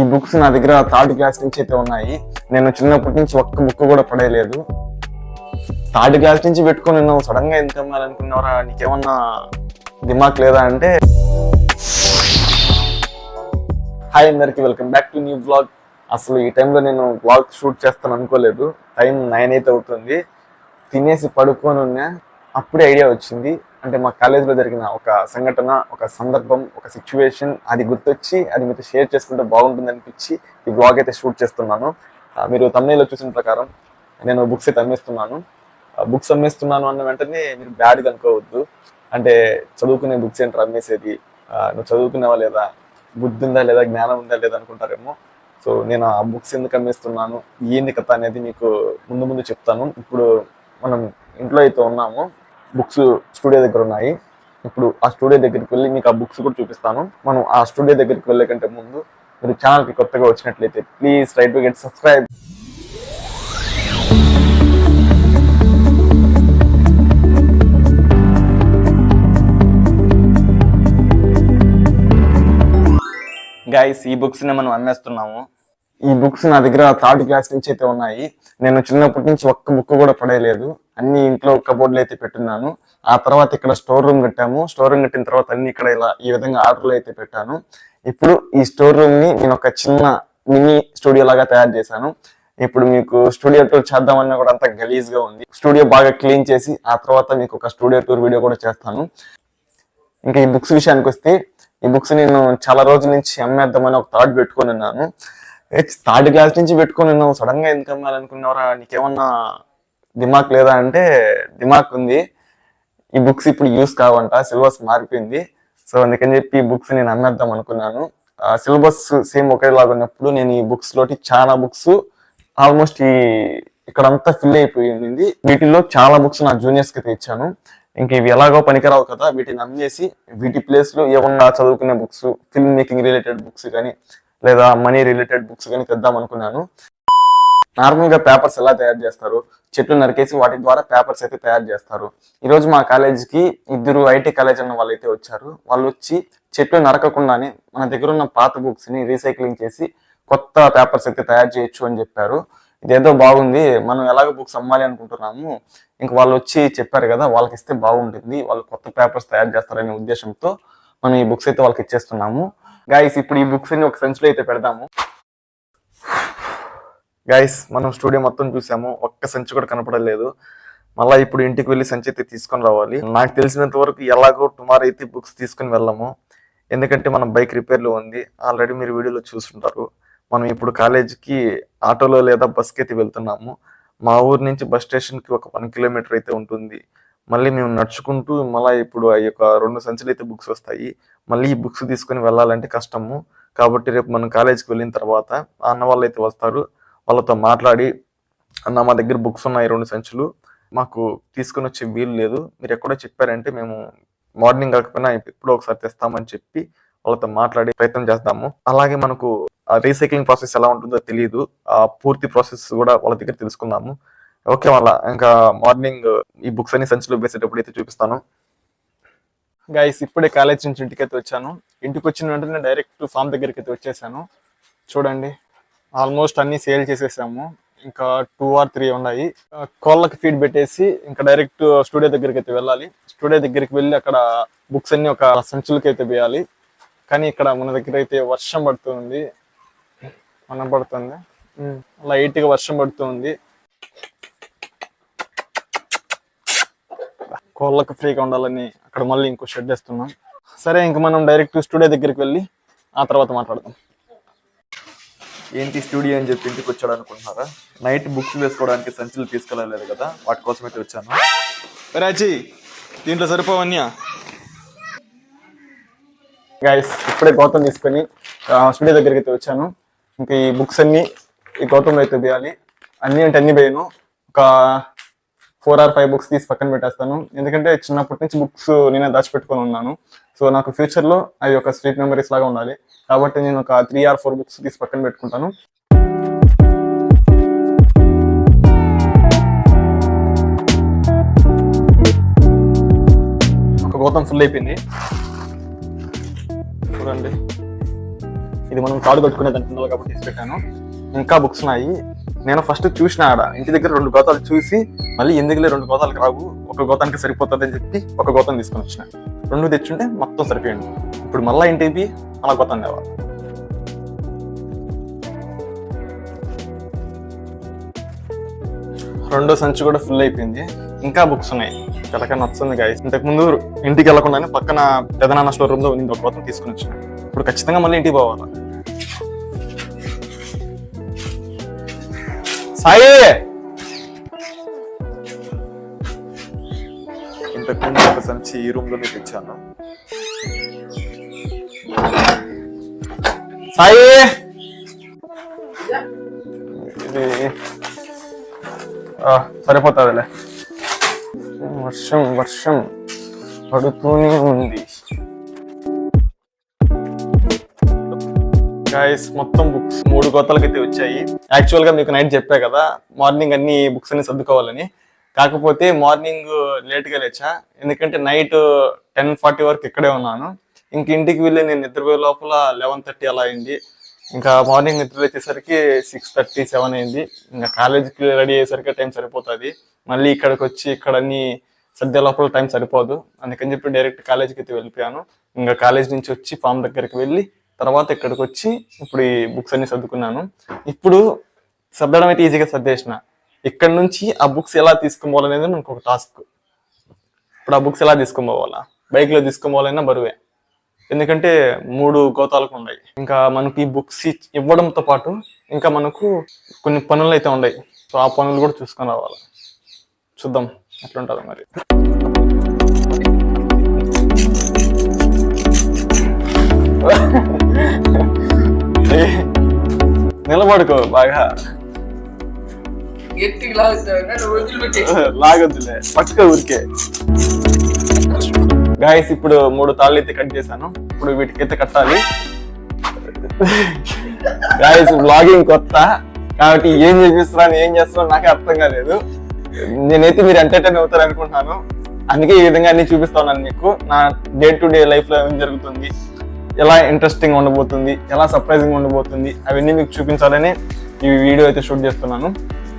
ఈ బుక్స్ నా దగ్గర థర్డ్ క్లాస్ నుంచి అయితే ఉన్నాయి. నేను చిన్నప్పటి నుంచి ఒక్క బుక్ కూడా పడేయలేదు. థర్డ్ క్లాస్ నుంచి పెట్టుకొని నువ్వు సడన్గా ఎంత అనుకున్నారా నీకేమన్నా దిమాక్ లేదా అంటే? హాయ్ అందరికి welcome back to new blog అసలు ఈ టైంలో నేను బ్లాగ్ షూట్ చేస్తాను అనుకోలేదు. టైం నైన్ అయితే అవుతుంది. తినేసి పడుకొని ఉన్నా. అప్పుడే ఐడియా వచ్చింది. అంటే మా కాలేజీలో జరిగిన ఒక సంఘటన ఒక సందర్భం ఒక సిచ్యువేషన్ అది గుర్తొచ్చి అది మీతో షేర్ చేసుకుంటే బాగుంటుంది అనిపించి ఈ బ్లాగ్ అయితే షూట్ చేస్తున్నాను. మీరు తమిళలో చూసిన ప్రకారం నేను బుక్స్ అయితే అమ్మేస్తున్నాను. బుక్స్ అమ్మేస్తున్నాను అన్న వెంటనే మీరు బ్యాడ్గా అనుకోవద్దు. అంటే చదువుకునే బుక్స్ ఏంటో అమ్మేసేది? నువ్వు చదువుకున్నావా లేదా? బుద్ధి ఉందా లేదా? జ్ఞానం ఉందా లేదా అనుకుంటారేమో. సో నేను ఆ బుక్స్ ఎందుకు అమ్మేస్తున్నాను? ఏంది కథ అనేది మీకు ముందు ముందు చెప్తాను. ఇప్పుడు మనం ఇంట్లో అయితే ఉన్నాము. బుక్స్ స్టూడియో దగ్గర ఉన్నాయి. ఇప్పుడు ఆ స్టూడియో దగ్గరికి వెళ్ళి మీకు ఆ బుక్స్ కూడా చూపిస్తాను. మనం ఆ స్టూడియో దగ్గరికి వెళ్ళే కంటే ముందు మీరు ఛానల్కి కొత్తగా వచ్చినట్లయితే please right to get subscribe. Guys ఈ బుక్స్ని మనం అమ్మేస్తున్నాము. ఈ బుక్స్ నా దగ్గర థర్డ్ క్లాస్ నుంచి అయితే ఉన్నాయి. నేను చిన్నప్పటి నుంచి ఒక్క బుక్ కూడా పడేయలేదు. అన్ని ఇంట్లో కబోర్డ్లు అయితే పెట్టున్నాను. ఆ తర్వాత ఇక్కడ స్టోర్ రూమ్ కట్టాము. స్టోర్ రూమ్ కట్టిన తర్వాత అన్ని ఇక్కడ ఇలా ఈ విధంగా ఆర్డర్లు అయితే పెట్టాను. ఇప్పుడు ఈ స్టోర్ రూమ్ని నేను ఒక చిన్న మినీ స్టూడియో లాగా తయారు చేశాను. ఇప్పుడు మీకు స్టూడియో టూర్ చేద్దామన్నా కూడా అంత గలీజ్గా ఉంది. స్టూడియో బాగా క్లీన్ చేసి ఆ తర్వాత మీకు ఒక స్టూడియో టూర్ వీడియో కూడా చేస్తాను. ఇంకా ఈ బుక్స్ విషయానికి వస్తే ఈ బుక్స్ నేను చాలా రోజుల నుంచి అమ్మేద్దామని ఒక థాట్ పెట్టుకొని ఉన్నాను. థర్డ్ క్లాస్ నుంచి పెట్టుకొని నువ్వు సడన్గా ఎందుకు అమ్మాలనుకున్నావురా? నీకేమన్నా దిమాక్ లేదా అంటే దిమాక్ ఉంది. ఈ బుక్స్ ఇప్పుడు యూస్ కావంట సిలబస్ మారిపోయింది. సో అందుకని చెప్పి ఈ బుక్స్ నేను అమ్మేద్దాం అనుకున్నాను. సిలబస్ సేమ్ ఒకేలాగా ఉన్నప్పుడు నేను ఈ బుక్స్ లోటి చాలా బుక్స్ ఆల్మోస్ట్ ఈ ఇక్కడంతా ఫిల్ అయిపోయింది వీటిల్లో చాలా బుక్స్ నా జూనియర్స్కి తెచ్చాను. ఇంక ఇవి ఎలాగో పనికిరావు కదా వీటిని అమ్మేసి వీటి ప్లేస్లో ఏమన్నా చదువుకునే books film making related books కానీ లేదా మనీ రిలేటెడ్ బుక్స్ కానీ తెద్దాం అనుకున్నాను. నార్మల్గా పేపర్స్ ఎలా తయారు చేస్తారు? చెట్లు నరికేసి వాటి ద్వారా పేపర్స్ అయితే తయారు చేస్తారు. ఈరోజు మా కాలేజీకి ఇద్దరు ఐటీ కాలేజ్ అన్న వాళ్ళు అయితే వచ్చారు. వాళ్ళు వచ్చి చెట్లు నరకకుండానే మన దగ్గర ఉన్న పాత బుక్స్ని రీసైక్లింగ్ చేసి కొత్త పేపర్స్ అయితే తయారు చేయొచ్చు అని చెప్పారు. ఇదేదో బాగుంది. మనం ఎలాగ బుక్స్ అమ్మాలి అనుకుంటున్నాము. ఇంక వాళ్ళు వచ్చి చెప్పారు కదా వాళ్ళకి ఇస్తే బాగుంటుంది. వాళ్ళు కొత్త పేపర్స్ తయారు చేస్తారనే ఉద్దేశంతో మనం ఈ బుక్స్ అయితే వాళ్ళకి ఇచ్చేస్తున్నాము. గాయస్ ఇప్పుడు ఈ బుక్స్ని ఒక సంచిలో అయితే పెడదాము. గైస్ మనం స్టూడియో మొత్తం చూసాము. ఒక్క సంచి కూడా కనపడలేదు. మళ్ళీ ఇప్పుడు ఇంటికి వెళ్ళి సంచి అయితే తీసుకొని రావాలి. నాకు తెలిసినంత వరకు ఎలాగో టుమారో అయితే బుక్స్ తీసుకొని వెళ్ళము. ఎందుకంటే మన బైక్ రిపేర్లో ఉంది. ఆల్రెడీ మీరు వీడియోలో చూస్తుంటారు మనం ఇప్పుడు కాలేజీకి ఆటోలో లేదా బస్కి అయితే వెళ్తున్నాము. మా ఊరు నుంచి బస్ స్టేషన్కి ఒక వన్ కిలోమీటర్ అయితే ఉంటుంది. మళ్ళీ మేము నడుచుకుంటూ మళ్ళీ ఇప్పుడు ఆ యొక్క రెండు సంచులు అయితే బుక్స్ వస్తాయి. మళ్ళీ ఈ బుక్స్ తీసుకొని వెళ్ళాలంటే కష్టము. కాబట్టి రేపు మనం కాలేజీకి వెళ్ళిన తర్వాత అన్న వాళ్ళు అయితే వస్తారు. వాళ్ళతో మాట్లాడి అన్న మా దగ్గర బుక్స్ ఉన్నాయి రెండు సంచులు. మాకు తీసుకుని వచ్చే వీలు లేదు. మీరు ఎక్కడో చెప్పారంటే మేము మార్నింగ్ కాకపోయినా ఎప్పుడో ఒకసారి తెస్తామని చెప్పి వాళ్ళతో మాట్లాడి ప్రయత్నం చేస్తాము అలాగే మనకు రీసైక్లింగ్ ప్రాసెస్ ఎలా ఉంటుందో తెలియదు ఆ పూర్తి ప్రాసెస్ కూడా వాళ్ళ దగ్గర తెలుసుకుందాము. ఓకే వాళ్ళ ఇంకా మార్నింగ్ ఈ బుక్స్ అన్ని సంచిలో వేసేటప్పుడు అయితే చూపిస్తాను. గైస్ ఇప్పుడే కాలేజ్ నుంచి ఇంటికి అయితే వచ్చాను. ఇంటికి వచ్చిన వెంటనే డైరెక్ట్ ఫామ్ దగ్గరికి అయితే వచ్చేసాను. చూడండి ఆల్మోస్ట్ అన్ని సేల్ చేసేసాము. ఇంకా టూ ఆర్ త్రీ ఉన్నాయి. కోళ్ళకి ఫీడ్ పెట్టేసి ఇంకా డైరెక్ట్ స్టూడియో దగ్గరికి అయితే వెళ్ళాలి. స్టూడియో దగ్గరికి వెళ్ళి అక్కడ బుక్స్ అన్ని ఒక సంచులకి అయితే వేయాలి. కానీ ఇక్కడ మన దగ్గర అయితే వర్షం పడుతుంది. మన పడుతుంది. లైట్గా వర్షం పడుతుంది. కోళ్ళకి ఫ్రీగా ఉండాలని అక్కడ మళ్ళీ ఇంకో షెడ్ వేస్తున్నాం. సరే ఇంక మనం డైరెక్ట్ స్టూడియో దగ్గరికి వెళ్ళి ఆ తర్వాత మాట్లాడదాం. ఏంటి స్టూడియో అని చెప్పి ఇంటికి వచ్చాడు అనుకుంటున్నారా? నైట్ బుక్స్ వేసుకోవడానికి సంచులు తీసుకెళ్ళలేదు కదా వాటి కోసం అయితే వచ్చాను రాజీ దీంట్లో సరిపోవన్యా గైస్ ఇప్పుడే గౌతమ్ తీసుకొని స్టూడియో దగ్గరికి అయితే వచ్చాను. ఇంకా ఈ బుక్స్ అన్ని ఈ గౌతమ్ అయితే వేయాలి. అన్ని అంటే అన్ని వేయను. ఒక ఫోర్ ఆర్ ఫైవ్ బుక్స్ తీసి పక్కన పెట్టేస్తాను. ఎందుకంటే చిన్నప్పటి నుంచి బుక్స్ నేనే దాచిపెట్టుకొని ఉన్నాను. సో నాకు ఫ్యూచర్లో అవి ఒక స్వీట్ మెమరీస్ లాగా ఉండాలి. కాబట్టి నేను ఒక త్రీ ఆర్ ఫోర్ బుక్స్ తీసి పక్కన పెట్టుకుంటాను. ఒక గౌతం ఫుల్ అయిపోయింది. చూడండి. ఇది మనం కాడు కట్టుకునే దాని కాబట్టి తీసి పెట్టాను. ఇంకా బుక్స్ ఉన్నాయి. నేను ఫస్ట్ చూసిన ఆడ. ఇంటి దగ్గర రెండు గోతాలు చూసి మళ్ళీ ఎందుకులే రెండు గోతాలకు రావు. ఒక గోతానికి సరిపోతుంది అని చెప్పి ఒక గోతం తీసుకొని వచ్చిన. రెండు తెచ్చుంటే మొత్తం సరిపోయింది. ఇప్పుడు మళ్ళీ ఇంటికి అలా గోతం తేవాలి. రెండో సంచి కూడా ఫుల్ అయిపోయింది. ఇంకా బుక్స్ ఉన్నాయి. పిల్లక నచ్చింది గాయస్ ఇంతకు ముందు ఇంటికి వెళ్ళకుండానే పక్కన పెదనాన్న స్టోర్ రూమ్లో ఉంది ఒక గోతం తీసుకుని వచ్చిన. ఇప్పుడు ఖచ్చితంగా మళ్ళీ ఇంటికి పోవాలి? సాయి ఇంతకు ముందు ఒక సంచి ఈ రూమ్లోనే తెచ్చాను సాయి ఇది ఆ, సరిపోతుందిలే వర్షం వర్షం పడుతూనే ఉంది గాయస్ మొత్తం బుక్స్ మూడు గోతాలకి అయితే వచ్చాయి. యాక్చువల్గా మీకు నైట్ చెప్పా కదా మార్నింగ్ అన్ని బుక్స్ అన్ని సర్దుకోవాలని. కాకపోతే మార్నింగ్ లేట్గా లేచా. ఎందుకంటే నైట్ టెన్ ఫార్టీ వరకు ఇక్కడే ఉన్నాను. ఇంక ఇంటికి వెళ్ళి నేను నిద్రపోయే లోపల లెవెన్ థర్టీ అలా అయింది. ఇంకా మార్నింగ్ నిద్ర వచ్చేసరికి సిక్స్ థర్టీ సెవెన్ అయింది. ఇంకా కాలేజీకి రెడీ అయ్యేసరికి టైం సరిపోతుంది. మళ్ళీ ఇక్కడికి వచ్చి ఇక్కడ అన్ని సర్దే లోపల టైం సరిపోదు. అందుకని చెప్పి డైరెక్ట్ కాలేజీకి అయితే వెళ్ళిపోయాను. ఇంకా కాలేజ్ నుంచి వచ్చి ఫామ్ దగ్గరికి వెళ్ళి తర్వాత ఇక్కడికి వచ్చి ఇప్పుడు ఈ బుక్స్ అన్ని సర్దుకున్నాను. ఇప్పుడు సర్దడం అయితే ఈజీగా సర్దేసిన. ఇక్కడ నుంచి ఆ బుక్స్ ఎలా తీసుకుపోవాలనేది మనకు ఒక టాస్క్ ఇప్పుడు ఆ బుక్స్ ఎలా తీసుకుపోవాలా? బైక్లో తీసుకుపోవాలన్నా బరువే. ఎందుకంటే మూడు గోతాలకు ఉన్నాయి. ఇంకా మనకి బుక్స్ ఇవ్వడంతో పాటు ఇంకా మనకు కొన్ని పనులు అయితే ఉన్నాయి. సో ఆ పనులు కూడా చూసుకొని రావాలి. చూద్దాం ఎట్లుంటుంది మరి. Ha ha ha. నువ్వు వదిలిపెట్టి లాగొద్దులే పట్టుకో ఊరికే. గాయస్ ఇప్పుడు మూడు తాళ్ళు అయితే కట్ చేశాను. ఇప్పుడు వీటికైతే కట్టాలి. గాయస్ బ్లాగింగ్ కొత్త. కాబట్టి ఏం చేపిస్తున్నాను ఏం చేస్తున్నాను నాకే అర్థం కాలేదు. నేనైతే మీరు ఎంటర్టైన్ అవుతారు అనుకుంటున్నాను. అందుకే ఈ విధంగా అన్ని చూపిస్తున్నాను మీకు. నా డే టు డే లైఫ్లో ఏం జరుగుతుంది? ఎలా ఇంట్రెస్టింగ్ ఉండబోతుంది ఎలా సర్ప్రైజింగ్ ఉండబోతుంది అవన్నీ మీకు చూపించాలని ఈ వీడియో అయితే షూట్ చేస్తున్నాను.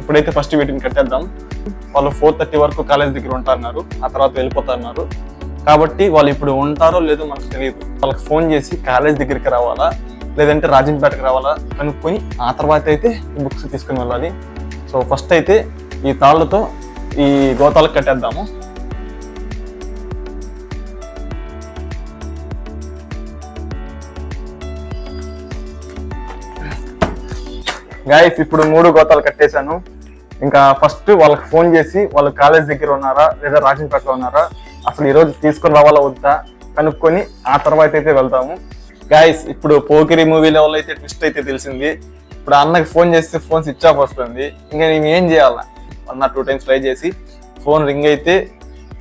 ఇప్పుడైతే ఫస్ట్ వీటిని కట్టేద్దాం. వాళ్ళు ఫోర్ థర్టీ వరకు కాలేజ్ దగ్గర ఉంటారన్నారు ఆ తర్వాత వెళ్ళిపోతారన్నారు. కాబట్టి వాళ్ళు ఇప్పుడు ఉంటారో లేదో మనకు తెలియదు. వాళ్ళకి ఫోన్ చేసి కాలేజ్ దగ్గరికి రావాలా లేదంటే రాజంపేటకి రావాలా కనుక్కొని ఆ తర్వాత అయితే ఈ బుక్స్ తీసుకుని వెళ్ళాలి. సో ఫస్ట్ అయితే ఈ తాళ్ళతో ఈ గోతాలకు కట్టేద్దాము. గాయస్ ఇప్పుడు మూడు గోతాలు కట్టేశాను. ఇంకా ఫస్ట్ వాళ్ళకి ఫోన్ చేసి వాళ్ళు కాలేజ్ దగ్గర ఉన్నారా లేదా రాజంపేటలో ఉన్నారా? అసలు ఈరోజు తీసుకుని తీసుకొని రావాలా వద్దా? కనుక్కొని ఆ తర్వాత అయితే వెళ్తాము గాయస్ ఇప్పుడు పోకిరి మూవీ లెవెల్ అయితే ట్విస్ట్ అయితే తెలిసింది. ఇప్పుడు అన్నకి ఫోన్ చేస్తే ఫోన్ స్విచ్ ఆఫ్ వస్తుంది. ఇంకా నేను ఏం చేయాలా? అన్న టూ టైమ్స్ ట్రై చేసి ఫోన్ రింగ్ అయితే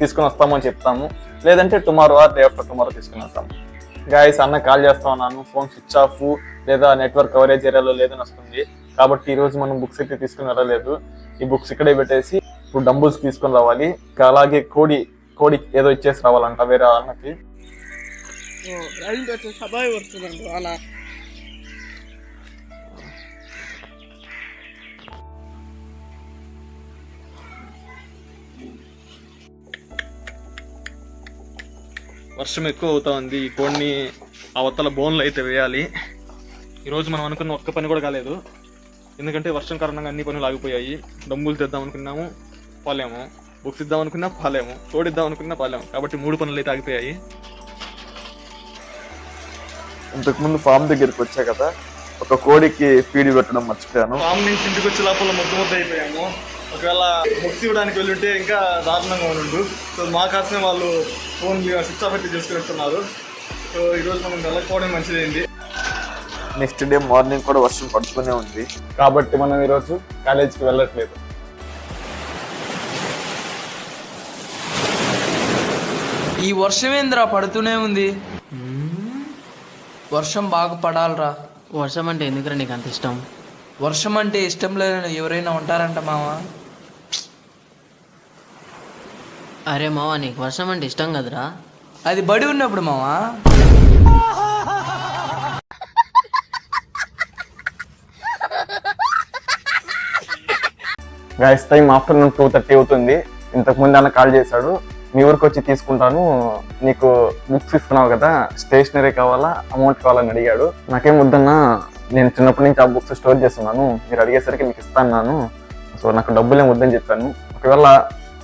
తీసుకొని వస్తామని చెప్తాము. లేదంటే tomorrow or day after tomorrow తీసుకుని వస్తాము. గాయస్ అన్న కాల్ చేస్తా ఉన్నాను. ఫోన్ స్విచ్ ఆఫ్ లేదా నెట్వర్క్ కవరేజ్ ఏరియాలో లేదని వస్తుంది. కాబట్టి ఈ రోజు మనం బుక్స్ అయితే తీసుకుని వెళ్ళలేదు ఈ బుక్స్ ఇక్కడే పెట్టేసి ఇప్పుడు డంబుల్స్ తీసుకొని రావాలి. అలాగే కోడి కోడి ఏదో ఇచ్చేసి రావాలంట వేరే అన్నకి అలా. వర్షం ఎక్కువ అవుతా ఉంది. ఈ కోడిని అవతల బోన్లు అయితే వేయాలి. ఈరోజు మనం అనుకున్న ఒక్క పని కూడా కాలేదు. ఎందుకంటే వర్షం కారణంగా అన్ని పనులు ఆగిపోయాయి. డబ్బులు తెద్దాం అనుకున్నాము పాలేము. బుక్స్ ఇద్దాం అనుకున్నా పాలేము. తోడిద్దాం అనుకున్నా పాలేము. కాబట్టి మూడు పనులు అయితే ఆగిపోయాయి. ఇంతకుముందు ఫామ్ దగ్గరికి వచ్చా కదా ఒక కోడికి ఫీడ్ పెట్టడం మర్చిపోయాను. ఫామ్ నుంచి ఇంటికి వచ్చే లోపల ముద్దు ముద్ద అయిపోయాము. ఒకవేళ బుక్స్ ఇవ్వడానికి వెళ్ళుంటే ఇంకా దారుణంగా ఉండు. సో మా కోసమే వాళ్ళు ఫోన్ స్విచ్ ఆఫ్ అయితే చేసుకున్నట్టున్నారు సో ఈరోజు మనం వెళ్ళకపోవడం మంచిదైంది. నెక్స్ట్ డే మార్నింగ్ కూడా వర్షం పడుతూనే ఉంది. కాబట్టి మనం ఈరోజు కాలేజీకి వెళ్ళట్లేదు. ఈ వర్షం ఏందిరా పడుతూనే ఉంది? వర్షం బాగా పడాలిరా. వర్షం అంటే ఎందుకురా నీకు అంత ఇష్టం? వర్షం అంటే ఇష్టం లేని ఎవరైనా ఉంటారంట మావా? అరే మావా నీకు వర్షం అంటే ఇష్టం కదరా? అది బడి ఉన్నప్పుడు మావా? Guys time afternoon two thirty అవుతుంది. ఇంతకు ముందు అన్న కాల్ చేశాడు. మీ ఊరికి వచ్చి తీసుకుంటాను. నీకు బుక్స్ ఇస్తున్నావు కదా స్టేషనరీ కావాలా అమౌంట్ కావాలని అడిగాడు. నాకేం వద్దన్నా నేను చిన్నప్పటి నుంచి ఆ బుక్స్ స్టోర్ చేస్తున్నాను. మీరు అడిగేసరికి మీకు ఇస్తాను సో నాకు డబ్బులు ఏం వద్దని చెప్పాను. ఒకవేళ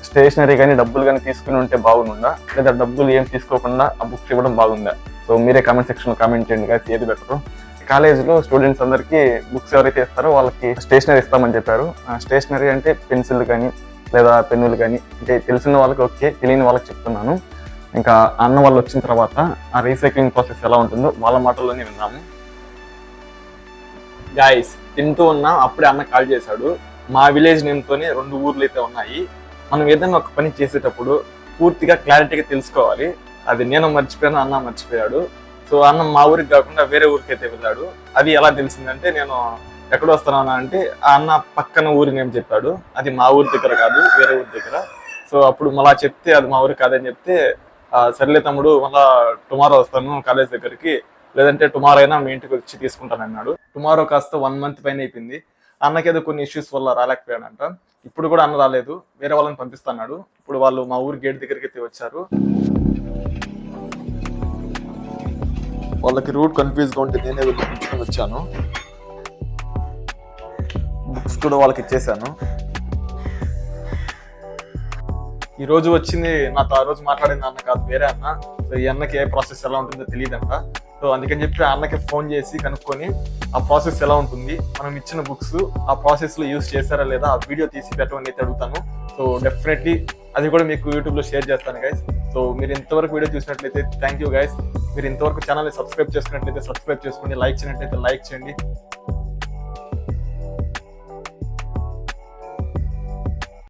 స్టేషనరీ కానీ డబ్బులు కానీ తీసుకుని ఉంటే బాగుందా లేదా డబ్బులు ఏం తీసుకోకుండా ఆ బుక్స్ ఇవ్వడం బాగుందా? సో మీరే కామెంట్ సెక్షన్లో కామెంట్ చేయండి కానీ ఏది బెటర్ కాలేజీలో స్టూడెంట్స్ అందరికీ బుక్స్ ఎవరైతే ఇస్తారో వాళ్ళకి స్టేషనరీ ఇస్తామని చెప్పారు. స్టేషనరీ అంటే పెన్సిల్ కానీ లేదా పెన్నులు కానీ అంటే తెలిసిన వాళ్ళకి ఓకే తెలియని వాళ్ళకి చెప్తున్నాను. ఇంకా అన్న వాళ్ళు వచ్చిన తర్వాత ఆ రీసైక్లింగ్ ప్రాసెస్ ఎలా ఉంటుందో వాళ్ళ మాటల్లోనే విన్నాము గాయస్ తింటూ ఉన్నా అప్పుడే అన్న కాల్ చేశాడు. మా విలేజ్ నేమ్తోనే రెండు ఊర్లు అయితే ఉన్నాయి. మనం ఏదైనా ఒక పని చేసేటప్పుడు పూర్తిగా క్లారిటీగా తెలుసుకోవాలి. అది నేను మర్చిపోయాను అన్న మర్చిపోయాడు. సో అన్న మా ఊరికి కాకుండా వేరే ఊరికి అయితే వెళ్ళాడు. అది ఎలా తెలిసిందంటే నేను ఎక్కడ వస్తున్నాను అంటే ఆ అన్న పక్కన ఊరి నేమ్ చెప్పాడు. అది మా ఊరి దగ్గర కాదు వేరే ఊరి దగ్గర. సో అప్పుడు మళ్ళా చెప్తే అది మా ఊరి కాదని చెప్తే సర్లే తమ్ముడు మళ్ళా టుమారో వస్తాను కాలేజ్ దగ్గరికి. లేదంటే టుమారో అయినా మీ ఇంటికి వచ్చి తీసుకుంటాను అన్నాడు. టుమారో కాస్త వన్ మంత్ పైన అయిపోయింది. అన్నకేదో కొన్ని ఇష్యూస్ వల్ల రాలేకపోయాడంట. ఇప్పుడు కూడా అన్న రాలేదు. వేరే వాళ్ళని పంపిస్తున్నాడు ఇప్పుడు వాళ్ళు మా ఊరి గేట్ దగ్గరికి అయితే వచ్చారు. వాళ్ళకి రూట్ కన్ఫ్యూజ్గా ఉంటే నేనే వెళ్ళి పిలుచుకొని వచ్చాను. బుక్స్ కూడా వాళ్ళకి ఇచ్చేసాను. ఈరోజు వచ్చింది నాతో ఆ రోజు మాట్లాడింది అన్న కాదు వేరే అన్న. సో ఈ అన్నకి ఏ ప్రాసెస్ ఎలా ఉంటుందో తెలియదంట. సో అందుకని చెప్పి ఆ అన్నకి ఫోన్ చేసి కనుక్కొని ఆ ప్రాసెస్ ఎలా ఉంటుంది మనం ఇచ్చిన బుక్స్ ఆ ప్రాసెస్లో యూస్ చేశారా లేదా ఆ వీడియో తీసి పెట్టమని అయితే అడుగుతాను. సో డెఫినెట్లీ అది కూడా మీకు యూట్యూబ్లో షేర్ చేస్తాను గైస్ సో మీరు ఇంతవరకు వీడియో చూసినట్లయితే థ్యాంక్ యూ గైస్ మీరు ఇంతవరకు ఛానల్ని సబ్స్క్రైబ్ చేసుకున్నట్లయితే సబ్స్క్రైబ్ చేసుకోండి లైక్ చేయనట్లయితే లైక్ చేయండి.